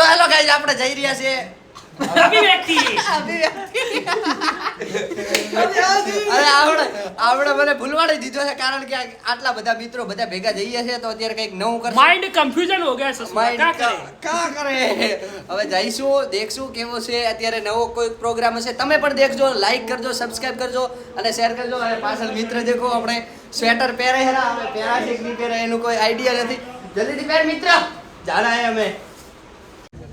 તો hello guys આપણે જઈ રહ્યા છીએ. આટલા બધા મિત્રો બધા ભેગા જઈએ તો અત્યારે હવે જઈશું દેખશું કેવો છે અત્યારે નવો કોઈ પ્રોગ્રામ હશે. તમે પણ દેખજો લાઈક કરજો સબસ્ક્રાઇબ કરજો અને શેર કરજો. અને પાછળ મિત્ર દેખો આપણે સ્વેટર પહેરે હેરા અમે પહેરા એનું કોઈ આઈડિયા નથી. જલ્દી મિત્ર. જાણાય અમે.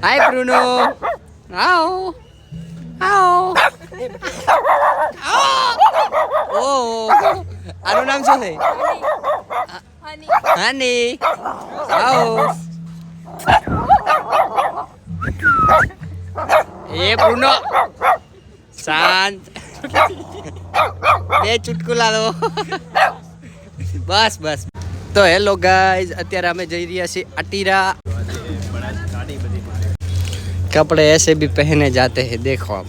હાય બ્રુનો આવો આવો Oh. આનું નામ શું છે હની આવો એ બ્રુનો શાંત બે ચુટકુલા લો બસ બસ તો હેલો ગાઈઝ અત્યારે અમે જઈ રહ્યા છીએ અટીરા कपड़े ऐसे भी पहने जाते हैं देखो आप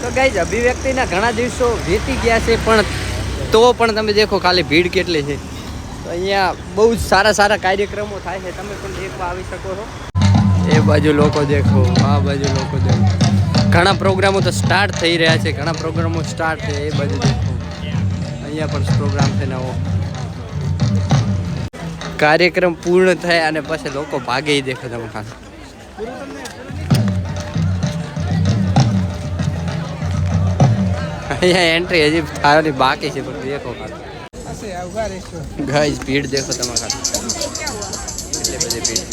તો ગાઈઝ અભિવ્યક્તિના ઘણા દિવસો વીતી ગયા છે પણ તો પણ તમે દેખો ખાલી ભીડ કેટલી છે તો અહીંયા બહુ જ સારા સારા કાર્યક્રમો થાય છે તમે પણ દેખવા આવી શકો છો એ બાજુ લોકો દેખો આ બાજુ લોકો દેખો ઘણા પ્રોગ્રામો તો સ્ટાર્ટ થઈ રહ્યા છે ઘણા પ્રોગ્રામો સ્ટાર્ટ છે એ બાજુ દેખો અહીંયા પણ પ્રોગ્રામ છે નવો કાર્યક્રમ પૂર્ણ થાય અને પછી લોકો ભાગે દેખો તમે ખાલી અહીંયા એન્ટ્રી હજી થવાની બાકી છે, પણ દેખો ખાલી. ગાઈઝ ભીડ દેખો તમે બધી ભીડ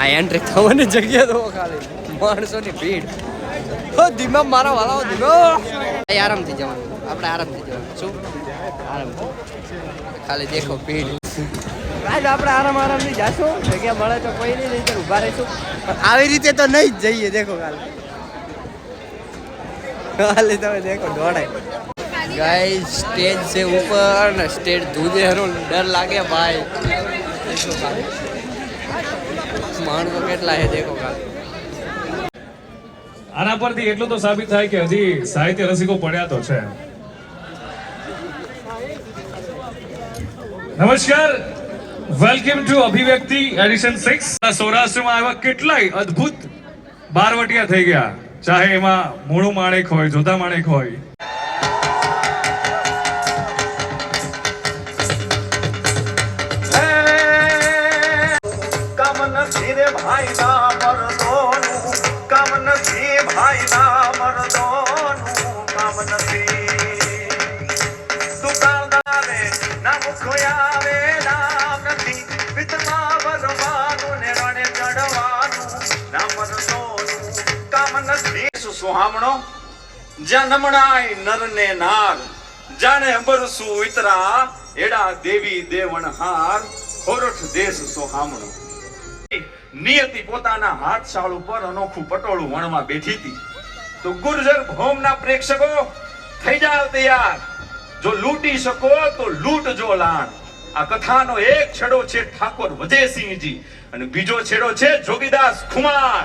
આ એન્ટ્રી થવાની જગ્યા તો ખાલી. માણસોની ભીડ. હો, ધીમા મારા વાળાઓ, ધીમો. આરામથી જવાનું. આપણે આરામથી જવાનું. શું? આરામ ખાલી દેખો ભીડ. આજ આપણે આરામ આરામથી જાશું. જગ્યા મળે તો કોઈ નહીં નહીં ઊભા રહીશું. પણ આવી રીતે તો નહીં જ જઈએ દેખો કાલે. કાલે તમે દેખો દોડાય. ગાય સ્ટેજ છે ઉપર ને સ્ટેજ ધૂજેરો ડર લાગે ભાઈ. માણસો કેટલા છે દેખો કાલે. આના પરથી એટલું તો સાબિત થાય કે હજી સાહિત્ય રસિકો પડ્યા તો છે. નમસ્કાર. Welcome to Abhivyakti edition six સૌરાષ્ટ્રમાં આવા કેટલાય અદ્ભુત બારવટિયા થઈ ગયા. ચાહે એમાં મૂળું માણેક હોય જોધા માણેક હોય. ના મુખ નથી ને નર જાણે બરસુ ઇતરા એડા દેવી દેવણ હાર. ખોરઠ દેશ સોહામણો. નિયતિ પોતાના હાથ શાળ ઉપર અનોખું પટોળું વણમાં બેઠી હતી. તો ગુર્જર ભૌમના પ્રેક્ષકો, થઈ જાવ તૈયાર. જો લૂંટી શકો તો લૂંટજો લાણ. આ કથાનો એક છેડો છે ઠાકોર વજયસિંહજી અને બીજો છેડો છે જોગીદાસ ખુમાર.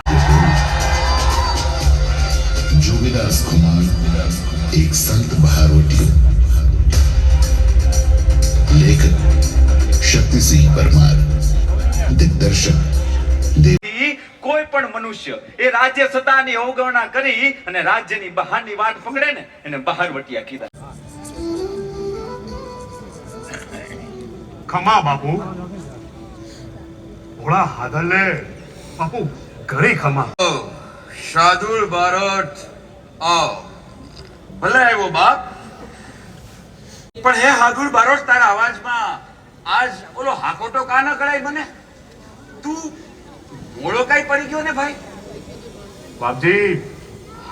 જોગીદાસ ખુમાર એક સંત બહારોટી લેખક શક્તિસિંહ પરમાર દિગ્દર્શક કોઈ પણ મનુષ્ય એ રાજ્ય સત્તાની અવગણના કરી અને રાજ્યની બહારની વાત પકડે ને એને બહાર બહારવટિયા કીધા. ખમા બાપુ. ભોળા હાદલે બાપુ ઘરે ખમા. શાદુલ બારોટ આવ. ભલે આવ્યો બાપ પણ હે હાદુલ બારોટ તારા અવાજમાં આજ ઓલો હાકોટો કા ન કરાય મને? તું મોળો કઈ પડી ગયો ને ભાઈ? બાપજી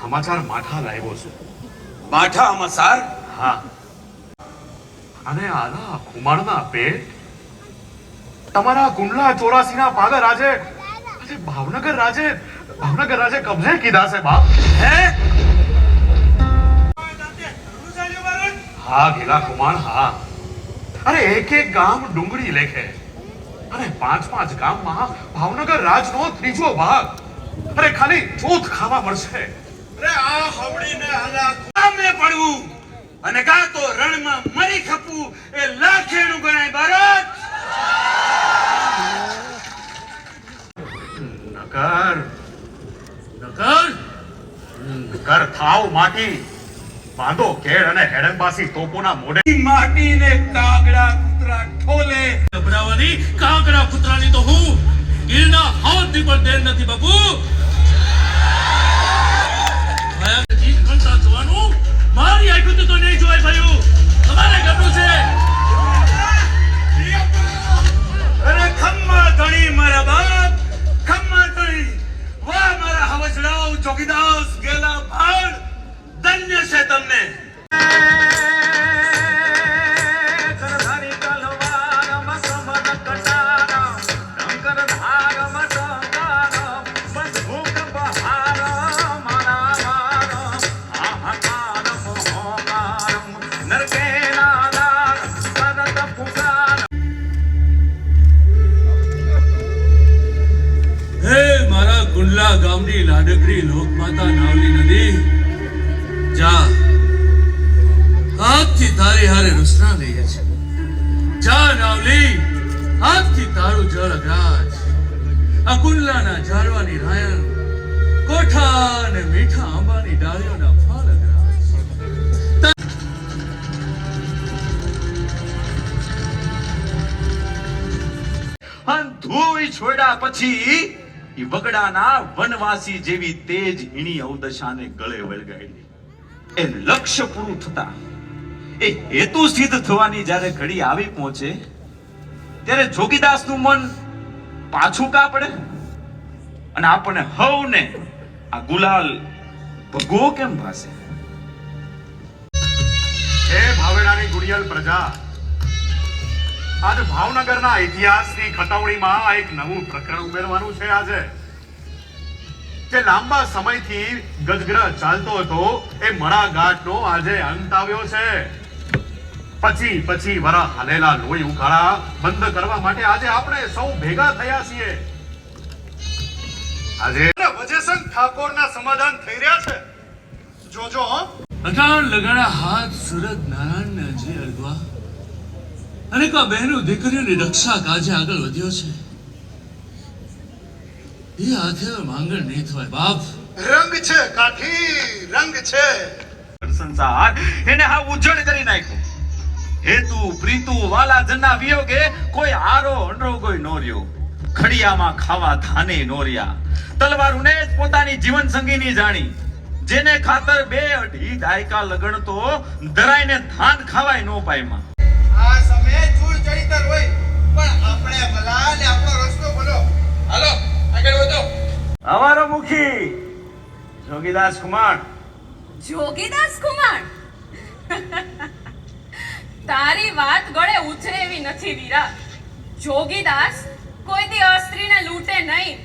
સમાચાર માઠા લાવ્યો છું. માઠા અમસાર હા. અને આના કુમારના પેટ તમારા કુંડલા ચોરાસીના પાગર રાજે, આજે ભાવનગર રાજે ભાવનગર રાજે કબજે કીધા છે બાપ? હે? હા ગેલા કુમાર, હા. અરે, એક એક ગામ ડુંગળી લેખે. અરે પાંચ પાંચ ગામમાં ભાવનગર રાજનો ત્રીજો ભાગ. અરે, ખાલી ચોથ ખાવા મળશે. અરે, આ હવડીને હલા સામે પડવું. અને કા તો રણમાં મરી થાવ માટી. બાંધો કેળ અને હેડનબાસી તોપોના મોઢે. માટીને કાગડા કૂતરા ઠોલે ગભરાવાની કાગડા કૂતરાની તો હું ગીરના હાવતની પણ દેર નથી બાપુ. ભયાનક જીત ગણતા જોવાનું. મારી આંખોથી તો નહીં જોવાય ભાઈઓ. ગુંડલા ગામની તારી હારે રૂસના લઈએ છે જા નાવલી આજથી તારું જળ અગ્રાજ આ કુંડલાના ઝાડવાની રાયણ કોઠા અને મીઠા આંબાની ડાળીઓના છોડ્યા પછી એ વગડાના વનવાસી જેવી તેજ હીણી અવદશાને ગળે વળગાડી. એ લક્ષ્ય પૂરું થતા, એ હેતુ સિદ્ધ થવાની જ્યારે ઘડી આવી પહોંચે, ત્યારે જોગીદાસનું મન પાછું કા પડે? અને આપણને હવને આ ગુલાલ ભગવો કેમ ભાસે? હે ભાવેડાની ગુડિયલ પ્રજા આજ ભાવનગરના ઇતિહાસની ખતવણીમાં એક નવું પ્રકરણ ઉમેરવાનું છે આજે. જે લાંબા સમયથી ગજગ્રહ ચાલતો હતો એ મણા આજે અંત આવ્યો છે. પછી પછી વરા હાલેલા લોહી ઉકાળા બંધ કરવા માટે આજે આપણે સૌ ભેગા થયા છીએ. આજે વજેસંગ ઠાકોરના સમાધાન થઈ રહ્યા છે. જોજો અટાણ લગાડા હાથ સુરત નારાયણને અજય અડવા અને કા બહેનો દીકરીઓની રક્ષા કાજે આગળ વધ્યો છે. એ હાથે માંગણ નહીં થવાય બાપ. રંગ છે કાઠી રંગ છે. સંસાર એને હા ઉજ્જળ કરી નાખ્યો. હેતુ પ્રીતુ વાલા જન્ના વિયોગે કોઈ આરો અંડરો કોઈ નો રહ્યો ખડિયામાં ખાવા ધાને નો રહ્યા તલવારુને જ પોતાની જીવન સંગીની જાણી. જેને ખાતર બે અઢી દાયકા લગણ તો ધરાઈને ધાન ખાવાય નો પાયમાં. સમયે હોય પણ આપણે ભલા ને આપણો રસ્તો બોલો હાલો આગળ વધો. અમારો મુખી જોગીદાસ કુમાર. જોગીદાસ કુમાર? તારી વાત ગળે ઉતરે એવી નથી વીરા. જોગીદાસ કોઈ દી અસ્ત્રીને લૂંટે નહીં.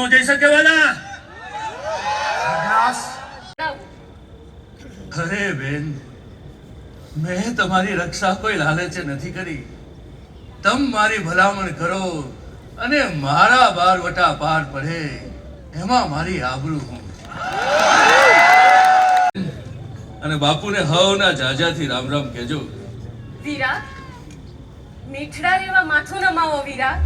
નો જઈ શકે વાલા? અરે બેન મેં તમારી રક્ષા કોઈ લાલચે નથી કરી. તમ મારી ભલામણ કરો અને મારા બાર વટા પાર પડે એમાં મારી આબરૂ હું. અને બાપુને હવના જાજાથી રામ રામ કહેજો. વીરા મીઠડા રેવા માથું નમાવો વીરા.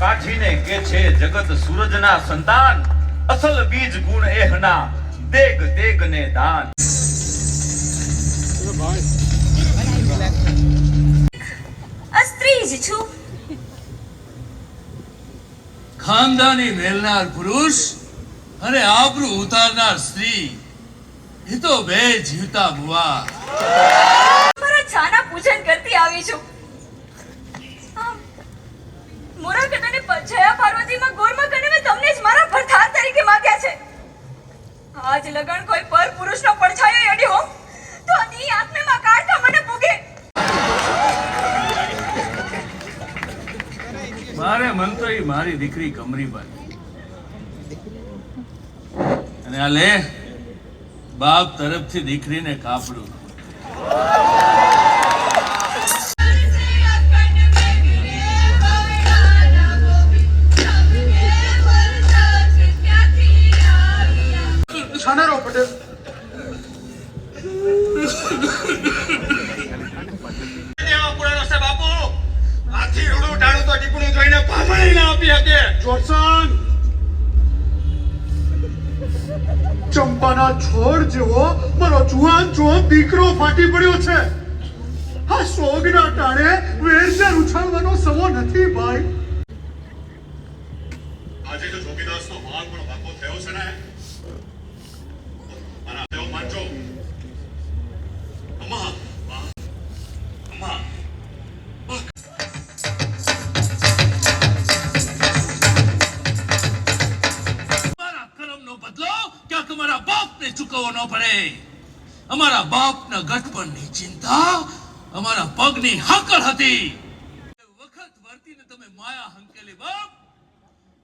કાઠીને કે છે જગત સૂરજના સંતાન? અસલ બીજ ગુણ એહના દેગ દેગ ને દાન અસ્ત્રી જ છું. ખાનદાની મેલનાર પુરુષ અને આબરૂ ઉતારનાર સ્ત્રી. એ તો બે જીવતા બુવા. મારા છાના પૂજન કરતી આવી છું. આજ લગન કોઈ પર પુરુષનો પડછાયો એડ્યો તો ની આત્મેમાં કાઢતા મને ભૂગે. મારે મન તો એ મારી દીકરી કમરી પર અને આ લે, બાપ તરફથી દીકરીને કાપડું. ફાટી પડ્યો છે. આ સોગના ટાણે વેરને ઉછાળવાનો સમો નથી, ભાઈ. આજે જો જોગીદાસનો માલ પણ વાકો થયો છે ને. મારા દેવ માનજો. અમા બાપ ન પડે. અમારા ગઠપણની ચિંતા અમારા પગની હાકળ હતી. વખત વર્તીને તમે માયા હંકેલી બાપ.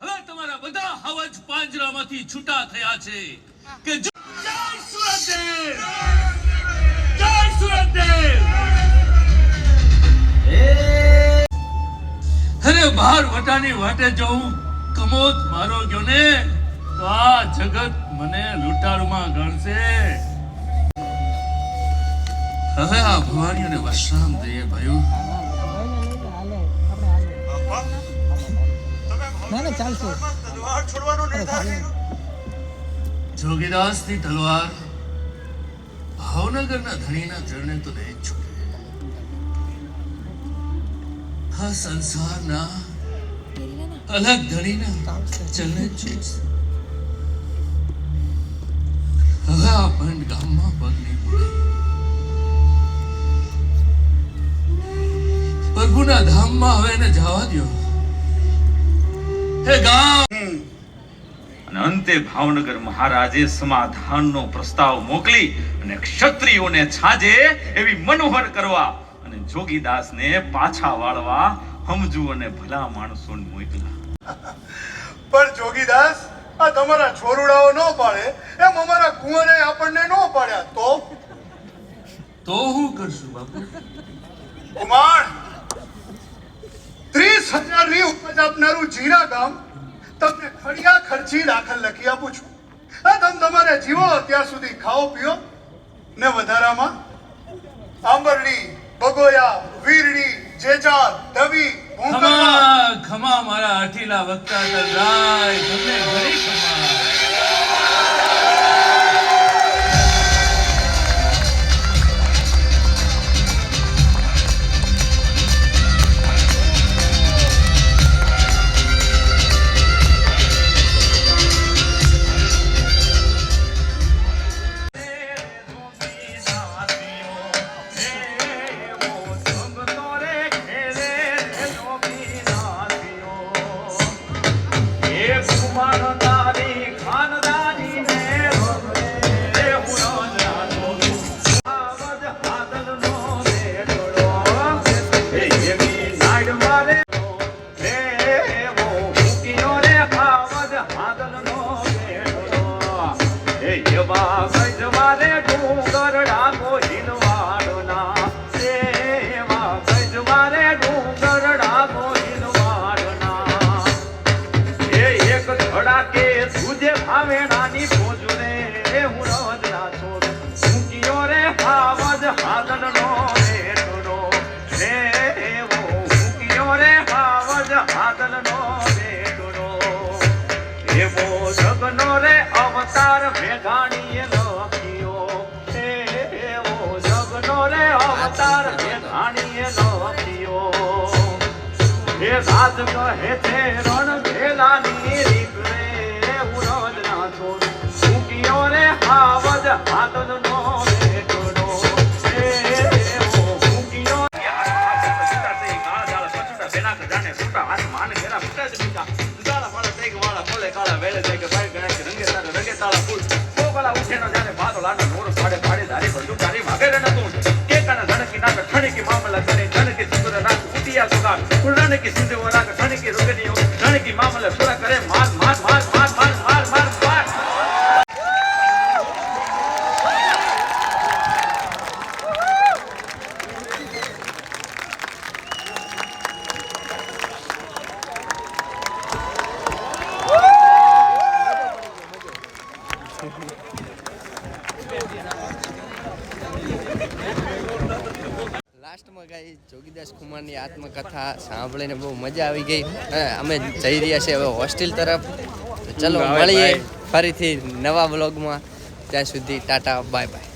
હવે તમારા બધા હવજ પાંજરામાંથી છૂટા થયા છે કે જય સુરતદેવ! જય સુરતદેવ! અરે બહાર વટાની વાટે જો હું કમોદ મારો ગયો ને તો આ જગત મને લૂંટારુમાં ગણશે. હવે આ ભવાનીઓને વશરામ દઈએ ભાઈઓ. કર્યો જોગીદાસની તલવાર ભાવનગરના ધણીના જરણે તો નહીં છૂટે આ સંસારના અલગ ધણીના જ છૂટશે હવે આ પંડ ગામમાં પગ નહીં પડે પ્રભુના ધામમાં હવે એને જવા દો હે ગામ! અને અંતે ભાવનગર મહારાજે સમાધાનનો પ્રસ્તાવ મોકલી અને ક્ષત્રિયોને છાજે એવી મનોહર કરવા અને જોગીદાસને પાછા વાળવા સમજુ અને ભલા માણસોને મોકલા પણ જોગીદાસ આ તમારા છોરુડાઓ ન પાડે. એમ અમારા કુંવરે આપણને ન પાડ્યા. તો? તો હું કરશું બાપુ? કુમાર ત્રીસ ઉપજ આપનારું જીરા ગામ, તમને ખડિયા ખર્ચી દાખલ લખી આપું છું. આ તમે તમારે જીવો ત્યાં સુધી ખાઓ પીઓ ને વધારામાં આંબરડી, બગોયા, વીરડી ધવી ભૂંગળા ખમા ખમા મારા આઠીલા વક્તા રાય તમને ઘણી ખમા. કહે છે રણ ભેલાની રીત રે ઉરોજ રોજ ના છોડ મૂક્યો રે. હાવજ હાથનો બેટનો એવો મૂક્યો મજા આવી ગઈ. અમે જઈ રહ્યા છીએ હવે હોસ્ટેલ તરફ. ચલો મળીએ ફરીથી નવા બ્લોગમાં ત્યાં સુધી ટાટા બાય બાય.